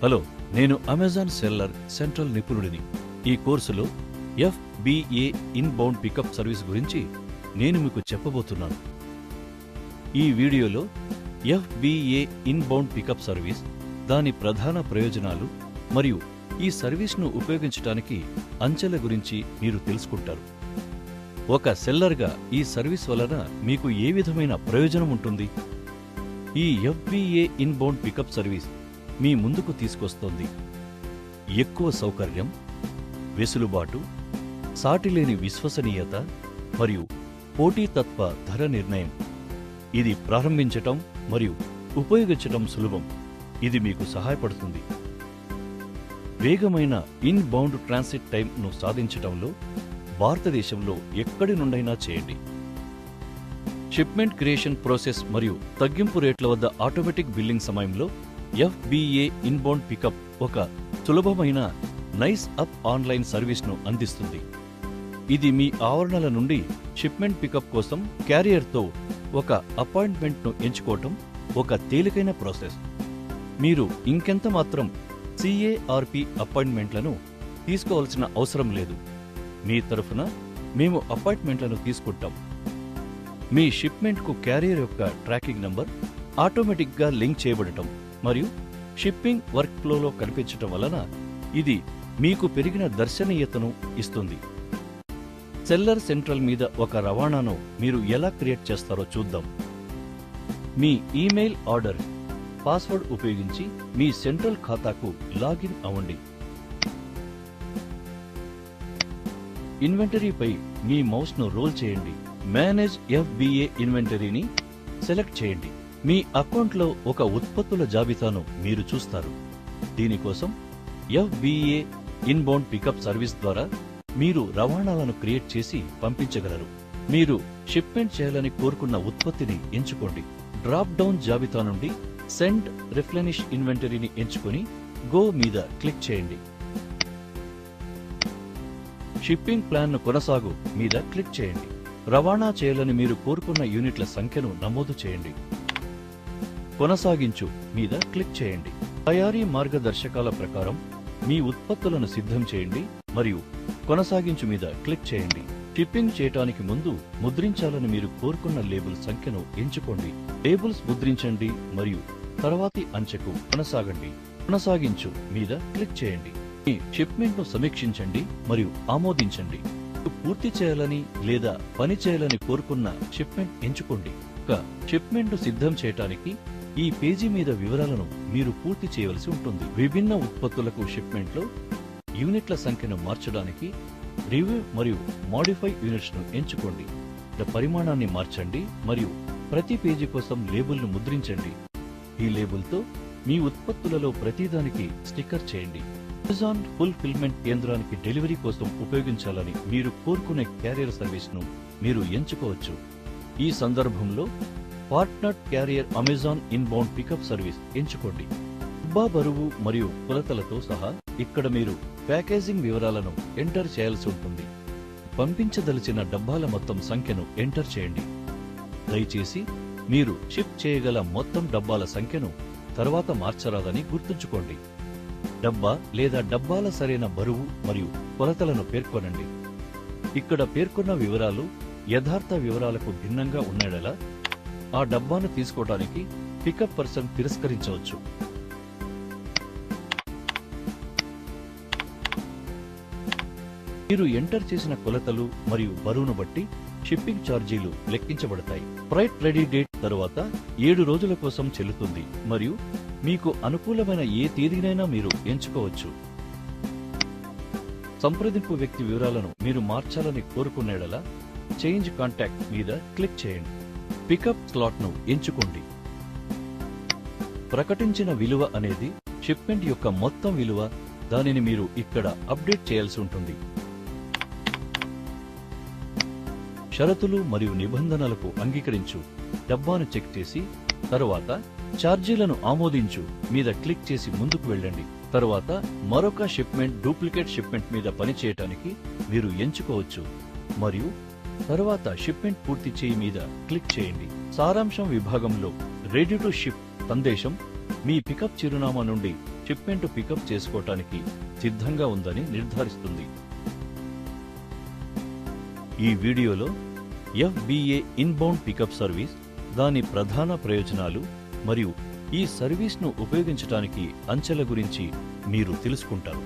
Hello నేను Amazon seller central నిపుణుడిని. ఈ కోర్సులో ఎఫ్బిఏ ఇన్బౌండ్ పికప్ సర్వీస్ గురించి నేను మీకు చెప్పబోతున్నాను. ఈ వీడియోలో ఎఫ్బిఏ ఇన్బౌండ్ పికప్ సర్వీస్ దాని ప్రధాన ప్రయోజనాలు మరియు ఈ సర్వీస్ను ఉపయోగించడానికి అంచెల గురించి మీరు తెలుసుకుంటారు. ఒక సెల్లర్గా ఈ సర్వీస్ వలన మీకు ఏ విధమైన ప్రయోజనం ఉంటుంది? ఈ ఎఫ్బిఏ ఇన్బౌండ్ పికప్ సర్వీస్ మీ ముందుకు తీసుకొస్తోంది. ఎక్కువ సౌకర్యం వెసులుబాటు సాటిలేని విశ్వసనీయత మరియు పోటీతత్వ ధర నిర్ణయం. ఇది ప్రారంభించటం మరియు ఉపయోగించటం సులభం. ఇది మీకు సహాయపడుతుంది. వేగమైన ఇన్ బౌండ్ ట్రాన్సిట్ టైంను సాధించటంలో భారతదేశంలో ఎక్కడి నుండైనా చేయండి. షిప్మెంట్ క్రియేషన్ ప్రాసెస్ మరియు తగ్గింపు రేట్ల వద్ద ఆటోమేటిక్ బిల్లింగ్ సమయంలో ఎఫ్బిఏ ఇన్బౌండ్ పికప్ ఒక సులభమైన నైస్ అప్ ఆన్లైన్ సర్వీస్ను అందిస్తుంది. ఇది మీ ఆవరణల నుండి షిప్మెంట్ పికప్ కోసం క్యారియర్తో ఒక అపాయింట్మెంట్ను ఎంచుకోవటం ఒక తేలికైన ప్రాసెస్. మీరు ఇంకెంత మాత్రం సిఏఆర్పి అపాయింట్మెంట్లను తీసుకోవాల్సిన అవసరం లేదు. మీ తరఫున మేము అపాయింట్మెంట్లను తీసుకుంటాం. మీ షిప్మెంట్కు క్యారియర్ యొక్క ట్రాకింగ్ నంబర్ ఆటోమేటిక్గా లింక్ చేయబడటం. మరియు షిప్పింగ్ వర్క్ ఫ్లోలో కనిపించటం వలన ఇది మీకు పెరిగిన దర్శనీయతను ఇస్తుంది. సెల్లర్ సెంట్రల్ మీద ఒక రవాణాను మీరు ఎలా క్రియేట్ చేస్తారో చూద్దాం. మీ ఈమెయిల్ ఆర్డర్ పాస్వర్డ్ ఉపయోగించి మీ సెంట్రల్ ఖాతాకు లాగిన్ అవ్వండి. ఇన్వెంటరీపై మీ మౌస్ను రోల్ చేయండి. మేనేజ్ ఎఫ్బిఏ ఇన్వెంటరీని సెలెక్ట్ చేయండి. మీ అకౌంట్లో ఒక ఉత్పత్తుల జాబితాను మీరు చూస్తారు. దీనికోసం ఎఫ్బిఏ ఇన్బౌండ్ పికప్ సర్వీస్ ద్వారా మీరు రవాణాలను క్రియేట్ చేసి పంపించగలరు. మీరు షిప్మెంట్ చేయాలని కోరుకున్న ఉత్పత్తిని ఎంచుకోండి. డ్రాప్ డౌన్ జాబితా నుండి సెండ్ రిఫ్లెనిష్ ఇన్వెంటరీని ఎంచుకొని గో మీద క్లిక్ చేయండి. షిప్పింగ్ ప్లాన్ను కొనసాగు మీద క్లిక్ చేయండి. రవాణా చేయాలని మీరు కోరుకున్న యూనిట్ల సంఖ్యను నమోదు చేయండి. కొనసాగించు మీద క్లిక్ చేయండి. తయారీ మార్గదర్శకాల ప్రకారం మీ ఉత్పత్తులను సిద్ధం చేయండి మరియు కొనసాగించు మీద క్లిక్ చేయండి. షిప్పింగ్ చేయటానికి ముందు ముద్రించాలని మీరు కోరుకున్న లేబుల్ సంఖ్యను ఎంచుకోండి. లేబుల్స్ ముద్రించండి మరియు తర్వాతి అంచెకు కొనసాగండి. కొనసాగించు మీద క్లిక్ చేయండి. మీ షిప్మెంట్ను సమీక్షించండి మరియు ఆమోదించండి. పూర్తి చేయాలని లేదా పని చేయాలని కోరుకున్న షిప్మెంట్ ఎంచుకోండి. ఒక షిప్మెంట్ సిద్ధం చేయటానికి ఈ పేజీ మీద వివరాలను మీరు పూర్తి చేయవలసి ఉంటుంది. విభిన్న ఉత్పత్తులకు షిప్మెంట్లో యూనిట్ల సంఖ్యను మార్చడానికి రివ్యూ మరియు మాడిఫై యూనిట్స్ను ఎంచుకోండి పరిమాణాన్ని మార్చండి మరియు ప్రతి పేజీ కోసం లేబుల్ను ముద్రించండి. ఈ లేబుల్తో మీ ఉత్పత్తులలో ప్రతిదానికి స్టిక్కర్ చేయండి. అమెజాన్ ఫుల్ఫిల్మెంట్ కేంద్రానికి డెలివరీ కోసం ఉపయోగించాలని మీరు కోరుకునే క్యారియర్ సర్వీస్ను మీరు ఎంచుకోవచ్చు. ఈ సందర్భంలో partner carrier Amazon inbound pickup service ఎంచుకోండి. డబ్బా బరువు మరియు కొలతలతో సహా ఇక్కడ మీరు ప్యాకేజింగ్ వివరాలను ఎంటర్ చేయాల్సి ఉంటుంది. పంపించదలిచిన డబ్బాల మొత్తం సంఖ్యను ఎంటర్ చేయండి. దయచేసి మీరు షిప్ చేయగల మొత్తం డబ్బాల సంఖ్యను తర్వాత మార్చరాదని గుర్తుంచుకోండి. డబ్బా లేదా డబ్బాల సరైన బరువు మరియు కొలతలను పేర్కొనండి. ఇక్కడ పేర్కొన్న వివరాలు యథార్థ వివరాలకు భిన్నంగా ఉన్నడలా ఆ డబ్బాను తీసుకోవడానికి పికప్ పర్సన్ తిరస్కరించవచ్చు. మీరు ఎంటర్ చేసిన కొలతలు మరియు బరువును బట్టి షిప్పింగ్ ఛార్జీలు లెక్కించబడతాయి. ఫ్రైట్ రెడీ డేట్ తరువాత ఏడు రోజుల కోసం చెల్లుతుంది మరియు మీకు అనుకూలమైన ఏ తేదీనైనా మీరు ఎంచుకోవచ్చు. సంప్రదింపు వ్యక్తి వివరాలను మీరు మార్చాలని కోరుకునేడలా చేంజ్ కాంటాక్ట్ మీద క్లిక్ చేయండి. పికప్ స్లాట్ను ఎంచుకోండి. ప్రకటించిన విలువ అనేది షిప్మెంట్ యొక్క మొత్తం విలువ దానిని మీరు ఇక్కడ అప్డేట్ చేయాల్సి ఉంటుంది. షరతులు మరియు నిబంధనలకు అంగీకరించు. డబ్బాను చెక్ చేసి తరువాత ఛార్జీలను ఆమోదించు మీద క్లిక్ చేసి ముందుకు వెళ్ళండి. తరువాత మరొక షిప్మెంట్ డూప్లికేట్ షిప్మెంట్ మీద పనిచేయటానికి మీరు ఎంచుకోవచ్చు. మరియు తరువాత షిప్మెంట్ పూర్తి చేయి మీద క్లిక్ చేయండి. సారాంశం విభాగంలో రెడీ టు షిప్ సందేశం మీ పికప్ చిరునామా నుండి షిప్మెంట్ పికప్ చేసుకోవటానికి సిద్ధంగా ఉందని నిర్ధారిస్తుంది. ఈ వీడియోలో ఎఫ్బిఏ ఇన్బౌండ్ పికప్ సర్వీస్ దాని ప్రధాన ప్రయోజనాలు మరియు ఈ సర్వీస్ను ఉపయోగించటానికి అంచెల గురించి మీరు తెలుసుకుంటారు.